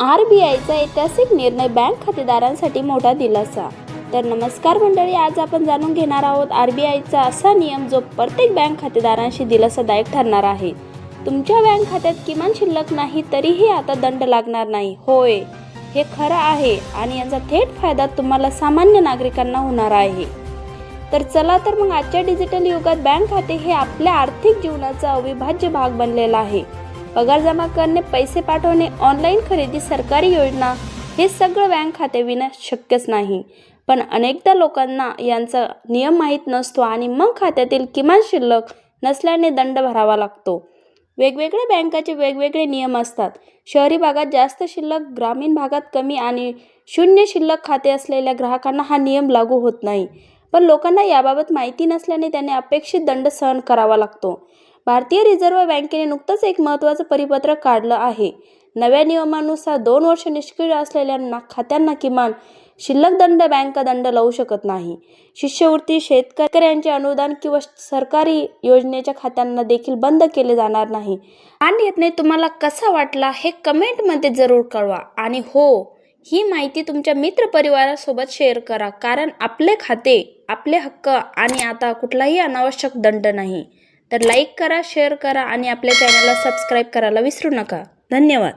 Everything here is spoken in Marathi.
आर बी आयचा ऐतिहासिक निर्णय बँक खातेदारांसाठी मोठा दिलासा. तर नमस्कार मंडळी आज आपण जाणून घेणार आहोत आर बी आयचा असा नियम जो प्रत्येक बँक खातेदारांशी दिलासादायक ठरणार आहे. तुमच्या बँक खात्यात किमान शिल्लक नाही तरीही आता दंड लागणार नाही. होय हे खरं आहे आणि याचा थेट फायदा तुम्हाला सामान्य नागरिकांना होणार आहे. तर चला तर मग आजच्या डिजिटल युगात बँक खाते हे आपल्या आर्थिक जीवनाचा अविभाज्य भाग बनलेला आहे. पगार जमा करणे पैसे पाठवणे ऑनलाईन खरेदी सरकारी योजना हे सगळं बँक खात्याविना शक्यच नाही. पण अनेकदा लोकांना यांचा नियम माहीत नसतो आणि मग खात्यातील किमान शिल्लक नसल्याने दंड भरावा लागतो. वेगवेगळ्या बँकाचे वेगवेगळे नियम असतात. शहरी भागात जास्त शिल्लक ग्रामीण भागात कमी आणि शून्य शिल्लक खाते असलेल्या ग्राहकांना हा नियम लागू होत नाही. पण लोकांना याबाबत माहिती नसल्याने त्यांनी अपेक्षित दंड सहन करावा लागतो. भारतीय रिझर्व्ह बँकेने नुकतंच एक महत्त्वाचं परिपत्रक काढलं आहे. नव्या नियमानुसार दोन वर्ष निष्क्रिय असलेल्या खात्यांना किमान शिल्लक दंड बँक दंड लावू शकत नाही. शिष्यवृत्ती शेतकऱ्यांचे अनुदान किंवा सरकारी योजनेच्या खात्यांना देखील बंद केले जाणार नाही. आणि निर्णय तुम्हाला कसा वाटला हे कमेंटमध्ये जरूर कळवा. आणि हो ही माहिती तुमच्या मित्रपरिवारासोबत शेअर करा कारण आपले खाते आपले हक्क आणि आता कुठलाही अनावश्यक दंड नाही. तर लाईक करा शेअर करा आणि आपल्या चॅनलला सबस्क्राईब करायला विसरू नका. धन्यवाद.